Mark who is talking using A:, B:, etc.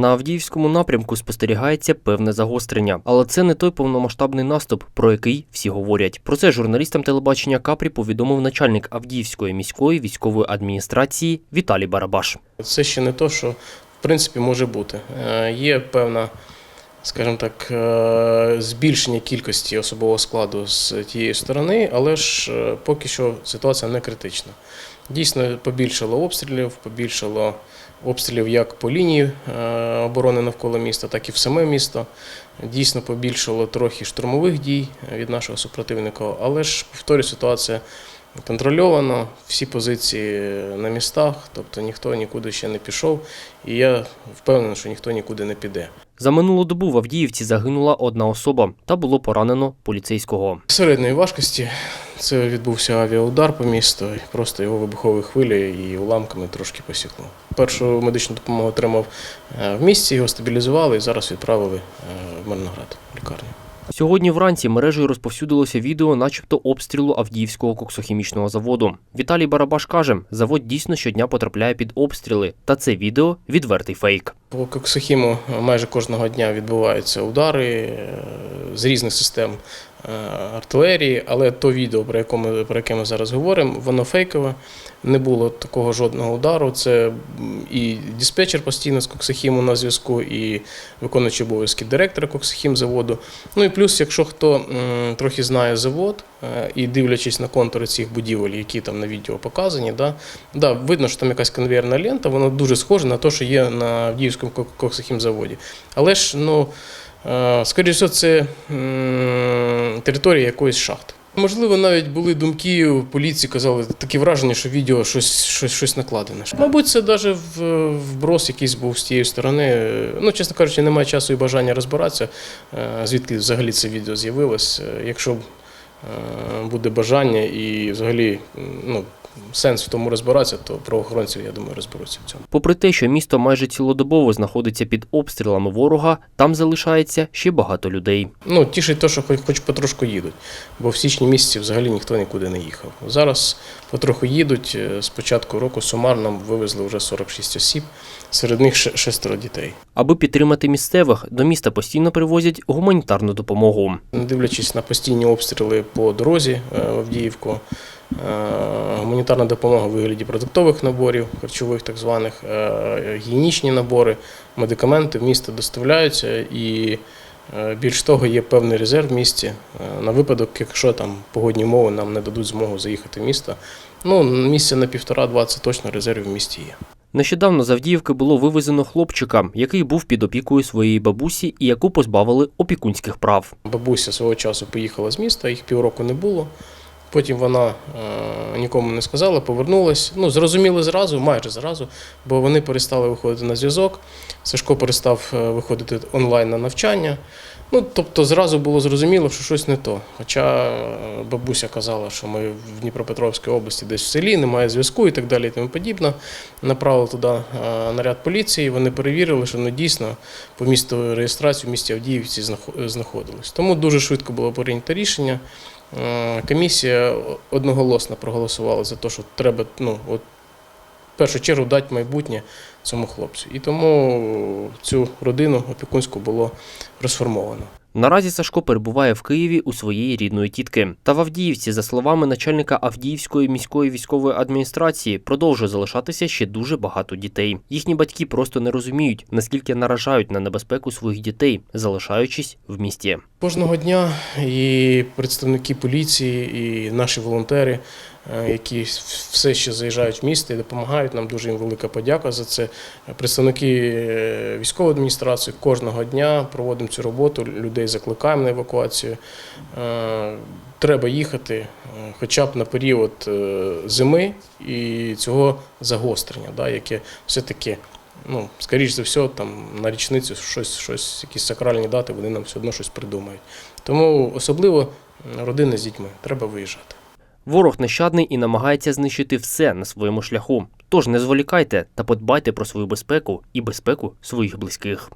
A: На Авдіївському напрямку спостерігається певне загострення, але це не той повномасштабний наступ, про який всі говорять. Про це журналістам телебачення Капрі повідомив начальник Авдіївської міської військової адміністрації Віталій Барабаш.
B: Це ще не то, що в принципі може бути. Е, Є певна, скажімо так, е, збільшення кількості особового складу з тієї сторони, але ж е, поки що ситуація не критична. Дійсно, побільшало обстрілів, побільшало обстрілів як по лінії е, оборони навколо міста, так і в саме місто. Дійсно побільшало трохи штурмових дій від нашого супротивника, але ж повторюю, ситуація контрольовано, всі позиції на містах, тобто ніхто нікуди ще не пішов, і я впевнений, що ніхто нікуди не піде.
A: За минулу добу в Авдіївці загинула одна особа та було поранено поліцейського.
B: Середньої важкості це відбувся авіаудар по місту, просто його вибуховою хвилею і уламками трошки посікло. Першу медичну допомогу отримав е, в місті, його стабілізували і зараз відправили е, в Мирноград в лікарню.
A: Сьогодні вранці мережею розповсюдилося відео, начебто обстрілу Авдіївського коксохімічного заводу. Віталій Барабаш каже, завод дійсно щодня потрапляє під обстріли, та це відео відвертий фейк.
B: По Коксохіму майже кожного дня відбуваються удари е, з різних систем артилерії, але то відео, про яке ми, про яке ми зараз говоримо, воно фейкове. Не було такого жодного удару. Це і диспетчер постійно з Коксохіму на зв'язку, і виконуючий обов'язки директора Коксохім заводу. Ну і плюс, якщо хто трохи знає завод е, і дивлячись на контури цих будівель, які там на відео показані, да, да, видно, що там якась конвейерна лента, воно дуже схоже на те, що є на Авдіївському кок- коксохімзаводі. Але ж, ну, е, скоріше це м, територія якоїсь шахти. Можливо, навіть були думки в поліції, казали такі враження, що відео щось, щось, щось накладене. Мабуть, це навіть вброс якийсь був з тієї сторони. Ну, чесно кажучи, немає часу і бажання розбиратися, е, звідки взагалі це відео з'явилось. Е, Якщо буде бажання і взагалі ну, сенс в тому розбиратися, то правоохоронці, я думаю, розберуться в цьому.
A: Попри те, що місто майже цілодобово знаходиться під обстрілами ворога, там залишається ще багато людей.
B: Ну, тішить те, що хоч, хоч потрошку їдуть, бо в січні місяці взагалі ніхто нікуди не їхав. Зараз потроху їдуть. Е, З початку року сумарно вивезли вже 46 осіб, серед них шестеро дітей.
A: Аби підтримати місцевих, до міста постійно привозять гуманітарну допомогу.
B: Не дивлячись на постійні обстріли по дорозі е, в Авдіївку, е, гуманітарна допомога в вигляді продуктових наборів, харчових так званих, е, гігієнічні набори, медикаменти в місто доставляються і більш того, є певний резерв в місті на випадок, якщо там погодні умови нам не дадуть змогу заїхати в місто. Ну, місця на півтора-два це точно резерв в місті є.
A: Нещодавно з Авдіївки було вивезено хлопчика, який був під опікою своєї бабусі і яку позбавили опікунських прав.
B: Бабуся свого часу поїхала з міста, їх півроку не було. Потім вона е, нікому не сказала, повернулась. Ну, зрозуміли зразу, майже зразу, бо вони перестали виходити на зв'язок. Сашко перестав е, виходити онлайн на навчання. Ну, тобто зразу було зрозуміло, що щось не то. Хоча е, бабуся казала, що ми в Дніпропетровській області десь в селі, немає зв'язку і так далі і тому подібне. Направили туди е, наряд поліції, вони перевірили, що ну, дійсно по місту реєстрації в місті Авдіївці знахо- знаходились. Тому дуже швидко було прийнято рішення. Е, Комісія одноголосно проголосувала за те, що треба ну, от, в першу чергу дати майбутнє цьому хлопцю. І тому цю родину опікунську було розформовано.
A: Наразі Сашко перебуває в Києві у своєї рідної тітки. Та в Авдіївці, за словами начальника Авдіївської міської військової адміністрації, продовжує залишатися ще дуже багато дітей. Їхні батьки просто не розуміють, наскільки наражають на небезпеку своїх дітей, залишаючись в місті.
B: Кожного дня і представники поліції, і наші волонтери, які все ще заїжджають в місто і допомагають. Нам дуже їм велика подяка за це. Представники е, військової адміністрації кожного дня проводимо цю роботу, людей закликаємо на евакуацію. Е, Треба їхати е, хоча б на період е, зими і цього загострення, да, яке все-таки ну, скоріш за все, там на річницю щось, щось, якісь сакральні дати, вони нам все одно щось придумають. Тому особливо родини з дітьми треба виїжджати.
A: Ворог нещадний і намагається знищити все на своєму шляху. Тож не зволікайте та подбайте про свою безпеку і безпеку своїх близьких.